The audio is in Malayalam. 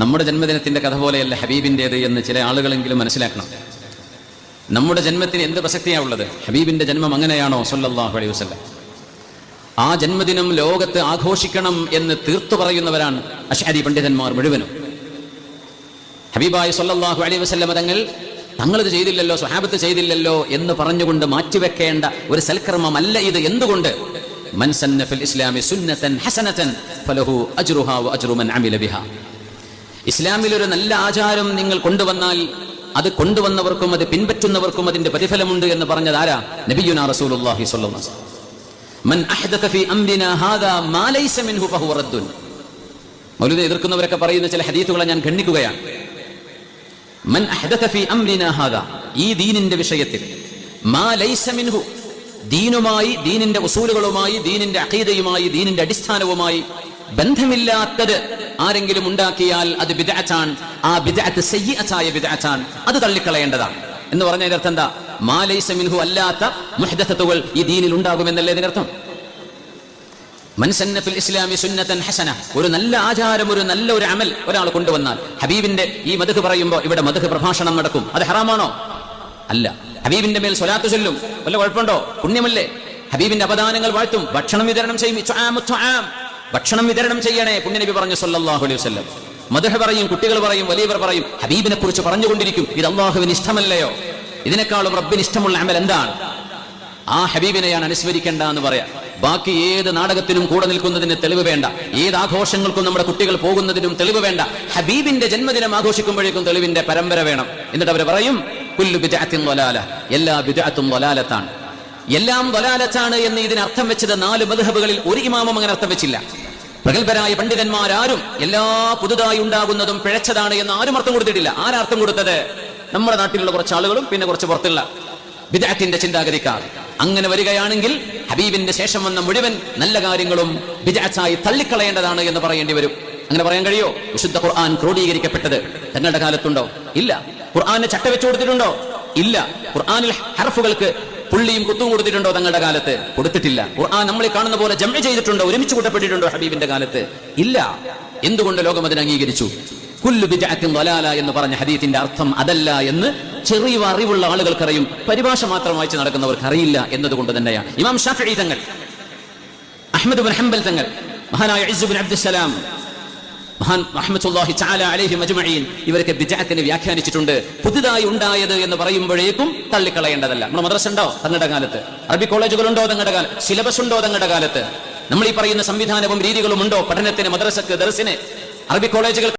നമ്മുടെ ജന്മദിനത്തിന്റെ കഥ പോലെയല്ല ഹബീബിന്റെത് എന്ന് ചില ആളുകളെങ്കിലും മനസ്സിലാക്കണം. നമ്മുടെ ജന്മത്തിന് എന്ത് പ്രസക്തിയാ ഉള്ളത്? ഹബീബിന്റെ ജന്മം അങ്ങനെയാണോ? സല്ലല്ലാഹു അലൈഹി വസല്ലം. ആ ജന്മദിനം ലോകത്ത് ആഘോഷിക്കണം എന്ന് തീർത്തു പറയുന്നവരാണ് അഷാരി പണ്ഡിതന്മാർ മുഴുവനും. ഹബീബായി സല്ലല്ലാഹു അലൈഹി വസല്ലം തങ്ങൾ തങ്ങളിത് ചെയ്തില്ലല്ലോ സ്വഹാബത്ത് ചെയ്തില്ലല്ലോ എന്ന് പറഞ്ഞുകൊണ്ട് മാറ്റിവെക്കേണ്ട ഒരു സൽക്കർമ്മമല്ല ഇത്. എന്തുകൊണ്ട്? മൻ സന്ന ഫിൽ ഇസ്ലാമി സുന്നതൻ ഹസനതൻ ഫലഹു അജ്റുഹാ വ അജ്റു മൻ അമില ബിഹാ. ഇസ്ലാമിൽ ഒരു നല്ല ആചാരം നിങ്ങൾ കൊണ്ടുവന്നാൽ അത് കൊണ്ടുവന്നവർക്കും അത് പിൻപറ്റുന്നവർക്കും അതിന്റെ പ്രതിഫലമുണ്ട് എന്ന് പറഞ്ഞത് ആരാ? നബിയുന റസൂലുള്ളാഹി മൻ ഫീ അംരിനാ ഹാദാ മാ ലൈസ മിൻഹു ഫഹുവ റദ്ദുൻ. മൗലൂദ് എതിർക്കുന്നവരൊക്കെ പറയുന്ന ചില ഹദീത്തുകളെ ഞാൻ ഖണ്ഡിക്കുകയാണ്. മൻ ഫീ അംരിനാ ഹാദാ ഈ ദീനിന്റെ വിഷയത്തിൽ. മാ ലൈസ മിൻഹു ദീനുമായി ദീനിന്റെ ഉസൂലുകളുമായി ദീനിന്റെ അഖീദയുമായി ദീനിന്റെ അടിസ്ഥാനവുമായി ബന്ധമില്ലാത്തത് ആരെങ്കിലും ഉണ്ടാക്കിയാൽ അത് ബിദഅത്താണ്. ആ ബിദഅത്ത് സയ്യിഅത്തായ ബിദഅത്താണ്. അത് തള്ളിക്കളയേണ്ടതാണ്. എന്ന് പറഞ്ഞ അർത്ഥം എന്താ? മാ ലൈസ മിൻഹു അല്ലാത്ത മുഹദത്തുകൾ ഈ ദീനിൽ ഉണ്ടാകുമെന്നല്ലേ ഇതിനർത്ഥം മൻസന്ന ഫിൽ ഇസ്ലാമി സുന്നത്തൻ ഹസന. ഒരു നല്ല ആചാരം ഒരു നല്ല ഒരു അമൽ ഒരാൾ കൊണ്ടുവന്നാൽ ഹബീബിന്റെ ഈ മധുഹ് പറയുമ്പോൾ ഇവിടെ മധുഹ് പ്രഭാഷണം നടക്കും. അത് ഹറാമാണോ? അല്ല. ഹബീബിന്റെ മേൽ സ്വലാത്ത് ചൊല്ലും. വല്ല കുഴപ്പമുണ്ടോ? പുണ്യമല്ലേ? ഹബീബിന്റെ അപദാനങ്ങൾ വാഴ്ത്തും. ഭക്ഷണം വിതരണം ചെയ്യും. ഭക്ഷണം വിതരണം ചെയ്യണേ പുണ്യനബി പറഞ്ഞു സല്ലാഹു അലൈഹി വസ്ലം മധുഹ പറയും കുട്ടികൾ പറയും വലിയവർ പറയും ഹബീബിനെ കുറിച്ച് പറഞ്ഞുകൊണ്ടിരിക്കും. ഇത് അള്ളാഹുവിന് ഇഷ്ടമല്ലയോ? ഇതിനേക്കാളും റബ്ബിന് ഇഷ്ടമുള്ള അമൽ എന്താണ്? ആ ഹബീബിനെയാണ് അനുസ്മരിക്കേണ്ട എന്ന് പറയാം. ബാക്കി ഏത് നാടകത്തിനും കൂടെ നിൽക്കുന്നതിന് തെളിവ് വേണ്ട. ഏത് ആഘോഷങ്ങൾക്കും നമ്മുടെ കുട്ടികൾ പോകുന്നതിനും തെളിവ് വേണ്ട. ഹബീബിന്റെ ജന്മദിനം ആഘോഷിക്കുമ്പോഴേക്കും തെളിവിന്റെ പരമ്പര വേണം. എന്നിട്ട് അവർ പറയും എല്ലാ ബിദഅത്തും ളലാലത്താണ് എല്ലാം ദലാലത്താണ് എന്ന് ഇതിന് അർത്ഥം വെച്ചത് നാല് മധുഹബുകളിൽ ഒരു ഇമാമും അങ്ങനെ അർത്ഥം വെച്ചില്ല. പ്രഗത്ഭരായ പണ്ഡിതന്മാരാരും എല്ലാ പുതുതായി ഉണ്ടാകുന്നതും പിഴച്ചതാണ് എന്ന് ആരും അർത്ഥം കൊടുത്തിട്ടില്ല. ആരർത്ഥം കൊടുത്തത്? നമ്മുടെ നാട്ടിലുള്ള കുറച്ച് ആളുകളും പിന്നെ കുറച്ച് പുറത്തുള്ള ബിദഅത്തിന്റെ ചിന്താഗതിക്കാർ. അങ്ങനെ വരികയാണെങ്കിൽ ഹബീബിന്റെ ശേഷം വന്ന മുഴുവൻ നല്ല കാര്യങ്ങളും ബിദഅത്തായി തള്ളിക്കളയേണ്ടതാണ് എന്ന് പറയേണ്ടി വരും. അങ്ങനെ പറയാൻ കഴിയോ? വിശുദ്ധ ഖുർആൻ ക്രോഡീകരിക്കപ്പെട്ടത് തങ്ങളുടെ കാലത്തുണ്ടോ? ഇല്ല. ഖുർആാനെ ചട്ട വെച്ചു കൊടുത്തിട്ടുണ്ടോ? ഇല്ല. ഖുർആാനിൽ ഹർഫുകൾക്ക് പുള്ളിയും കുത്തും കൊടുത്തിട്ടുണ്ടോ തങ്ങളുടെ കാലത്ത്? കൊടുത്തിട്ടില്ല. ഖുർആൻ നമ്മളെ കാണുന്ന പോലെ ജമ്മ ചെയ്തിട്ടുണ്ടോ? ഒരുമിച്ച് കൂട്ടപ്പെട്ടിട്ടുണ്ടോ ഹബീബിന്റെ കാലത്ത്? ഇല്ല. എന്തുകൊണ്ട് ലോകം അതിനെ അംഗീകരിച്ചു? കുല്ലു ബിജഅത്തിൻ എന്ന് പറഞ്ഞ ഹദീത്തിന്റെ അർത്ഥം അതല്ല എന്ന് ചെറിയ അറിവുള്ള ആളുകൾക്കറിയും. പരിഭാഷ മാത്രം വായിച്ച് നടക്കുന്നവർക്ക് അറിയില്ല എന്നതുകൊണ്ട് തന്നെയാണ് ഇമാം ഷാഫി തങ്ങൾ അഹമ്മദ് ബിൻ ഹംബൽ തങ്ങൾ മഹാനായ ഇസ്സു ബിൻ അബ്ദുസലാം മഹാൻ റഹ്മത്തുള്ളാഹി തആല അലൈഹിം അജ്മഈൻ. ഇവരൊക്കെ ബിജഅത്തിനെ വ്യാഖ്യാനിച്ചിട്ടുണ്ട്. പുതുതായി ഉണ്ടായത് എന്ന് പറയുമ്പോഴേക്കും തള്ളിക്കളയേണ്ടതല്ല. നമ്മുടെ മദ്രസ ഉണ്ടോ? തങ്ങളുടെ കാലത്ത്. അറബി കോളേജുകളുണ്ടോ? തങ്ങളുടെ കാലത്ത്. സിലബസ് ഉണ്ടോ? തങ്ങളുടെ കാലത്ത്. നമ്മൾ ഈ പറയുന്ന സംവിധാനവും രീതികളും ഉണ്ടോ പഠനത്തിന് മദ്രസക്ക് ദർസിന്? അറബി കോളേജുകൾ